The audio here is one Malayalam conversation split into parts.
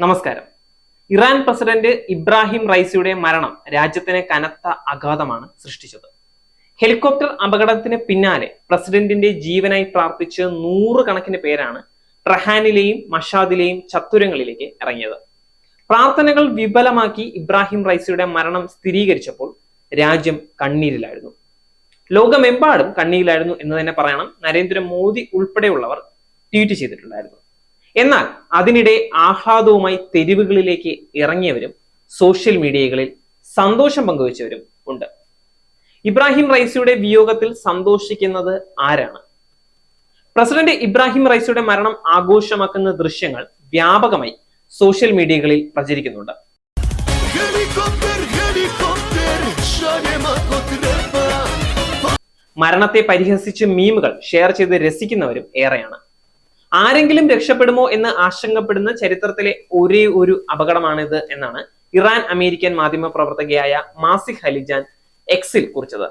നമസ്കാരം. ഇറാൻ പ്രസിഡന്റ് ഇബ്രാഹിം റൈസിയുടെ മരണം രാജ്യത്തിന് കനത്ത ആഘാതമാണ് സൃഷ്ടിച്ചത്. ഹെലികോപ്റ്റർ അപകടത്തിന് പിന്നാലെ പ്രസിഡന്റിന്റെ ജീവനായി പ്രാർത്ഥിച്ച് നൂറുകണക്കിന് പേരാണ് ട്രഹാനിലെയും മഷാദിലെയും ചത്തുരങ്ങളിലേക്ക് ഇറങ്ങിയത്. പ്രാർത്ഥനകൾ വിഫലമാക്കി ഇബ്രാഹിം റൈസിയുടെ മരണം സ്ഥിരീകരിച്ചപ്പോൾ രാജ്യം കണ്ണീരിലായിരുന്നു. ലോകമെമ്പാടും കണ്ണീരിലായിരുന്നു എന്ന് തന്നെ പറയണം. നരേന്ദ്രമോദി ഉൾപ്പെടെയുള്ളവർ ട്വീറ്റ് ചെയ്തിട്ടുണ്ടായിരുന്നു. എന്നാൽ അതിനിടെ ആഹ്ലാദവുമായി തെരുവുകളിലേക്ക് ഇറങ്ങിയവരും സോഷ്യൽ മീഡിയകളിൽ സന്തോഷം പങ്കുവച്ചവരും ഉണ്ട്. ഇബ്രാഹിം റൈസിയുടെ വിയോഗത്തിൽ സന്തോഷിക്കുന്നത് ആരാണ്? പ്രസിഡന്റ് ഇബ്രാഹിം റൈസിയുടെ മരണം ആഘോഷമാക്കുന്ന ദൃശ്യങ്ങൾ വ്യാപകമായി സോഷ്യൽ മീഡിയകളിൽ പ്രചരിക്കുന്നുണ്ട്. മരണത്തെ പരിഹസിച്ച് മീമുകൾ ഷെയർ ചെയ്ത് രസിക്കുന്നവരും ഏറെയാണ്. ആരെങ്കിലും രക്ഷപ്പെടുമോ എന്ന് ആശങ്കപ്പെടുന്ന ചരിത്രത്തിലെ ഒരേ ഒരു അപകടമാണിത് എന്നാണ് ഇറാൻ അമേരിക്കൻ മാധ്യമ പ്രവർത്തകയായ മാസിഖ് ഹലിജാൻ എക്സിൽ കുറിച്ചത്.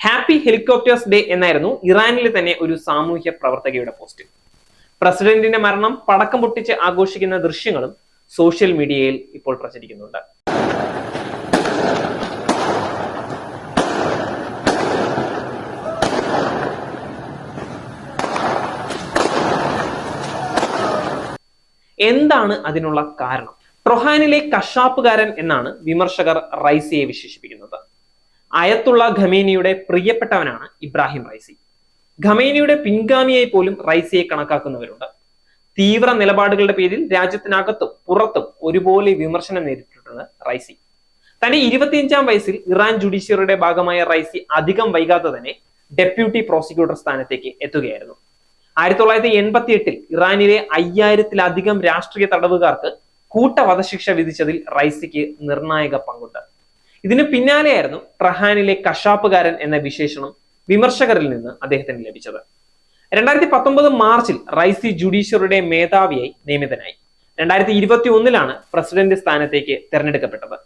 ഹാപ്പി ഹെലികോപ്റ്റേഴ്സ് ഡേ എന്നായിരുന്നു ഇറാനിലെ തന്നെ ഒരു സാമൂഹ്യ പ്രവർത്തകയുടെ പോസ്റ്റ് പ്രസിഡന്റിന്റെ മരണം പടക്കം പൊട്ടിച്ച് ആഘോഷിക്കുന്ന ദൃശ്യങ്ങളും സോഷ്യൽ മീഡിയയിൽ ഇപ്പോൾ പ്രചരിക്കുന്നുണ്ട്. എന്താണ് അതിനുള്ള കാരണം? ട്രൊഹാനിലെ കഷാപ്പുകാരൻ എന്നാണ് വിമർശകർ റൈസിയെ വിശേഷിപ്പിക്കുന്നത്. അയത്തുള്ള ഖമേനിയുടെ പ്രിയപ്പെട്ടവനാണ് ഇബ്രാഹിം റൈസി. ഖമേനിയുടെ പിൻഗാമിയായി പോലും റൈസിയെ കണക്കാക്കുന്നവരുണ്ട്. തീവ്ര നിലപാടുകളുടെ പേരിൽ രാജ്യത്തിനകത്തും പുറത്തും ഒരുപോലെ വിമർശനം നേരിട്ടിട്ടുണ്ട് റൈസി. തന്റെ ഇരുപത്തിയഞ്ചാം വയസ്സിൽ ഇറാൻ ജുഡീഷ്യറിയുടെ ഭാഗമായ റൈസി അധികം വൈകാതെ തന്നെ ഡെപ്യൂട്ടി പ്രോസിക്യൂട്ടർ സ്ഥാനത്തേക്ക് എത്തുകയായിരുന്നു. ആയിരത്തി തൊള്ളായിരത്തി എൺപത്തി എട്ടിൽ ഇറാനിലെ അയ്യായിരത്തിലധികം രാഷ്ട്രീയ തടവുകാർക്ക് കൂട്ട വധശിക്ഷ വിധിച്ചതിൽ റൈസിക്ക് നിർണായക പങ്കുണ്ട്. ഇതിന് പിന്നാലെയായിരുന്നു ട്രഹാനിലെ കഷാപ്പുകാരൻ എന്ന വിശേഷണം വിമർശകരിൽ നിന്ന് അദ്ദേഹത്തിന് ലഭിച്ചത്. രണ്ടായിരത്തി പത്തൊമ്പത് മാർച്ചിൽ റൈസി ജുഡീഷ്യറിയുടെ മേധാവിയായി നിയമിതനായി. രണ്ടായിരത്തി ഇരുപത്തി ഒന്നിലാണ് പ്രസിഡന്റ് സ്ഥാനത്തേക്ക് തെരഞ്ഞെടുക്കപ്പെട്ടത്.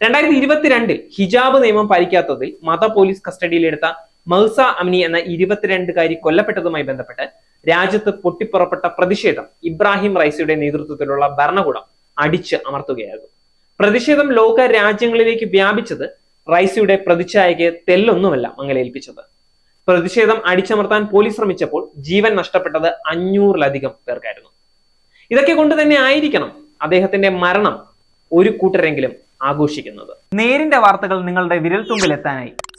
രണ്ടായിരത്തി ഇരുപത്തിരണ്ടിൽ ഹിജാബ് നിയമം പാലിക്കാത്തതിൽ മത പോലീസ് കസ്റ്റഡിയിലെടുത്ത മൗസ അമിനി എന്ന ഇരുപത്തിരണ്ടുകാരി കൊല്ലപ്പെട്ടതുമായി ബന്ധപ്പെട്ട് രാജ്യത്ത് പൊട്ടിപ്പുറപ്പെട്ട പ്രതിഷേധം ഇബ്രാഹിം റൈസിയുടെ നേതൃത്വത്തിലുള്ള ഭരണകൂടം അടിച്ച് അമർത്തുകയായിരുന്നു. പ്രതിഷേധം ലോക രാജ്യങ്ങളിലേക്ക് വ്യാപിച്ചത് റൈസിയുടെ പ്രതിച്ഛായക്ക് തെല്ലൊന്നുമല്ല മങ്ങലേൽപ്പിച്ചത്. പ്രതിഷേധം അടിച്ചമർത്താൻ പോലീസ് ശ്രമിച്ചപ്പോൾ ജീവൻ നഷ്ടപ്പെട്ടത് അഞ്ഞൂറിലധികം പേർക്കായിരുന്നു. ഇതൊക്കെ കൊണ്ട് തന്നെ ആയിരിക്കണം അദ്ദേഹത്തിന്റെ മരണം ഒരു കൂട്ടരെങ്കിലും ആഘോഷിക്കുന്നത്. നേരിന്റെ വാർത്തകൾ നിങ്ങളുടെ വിരൽത്തുമ്പിൽ എത്താനായി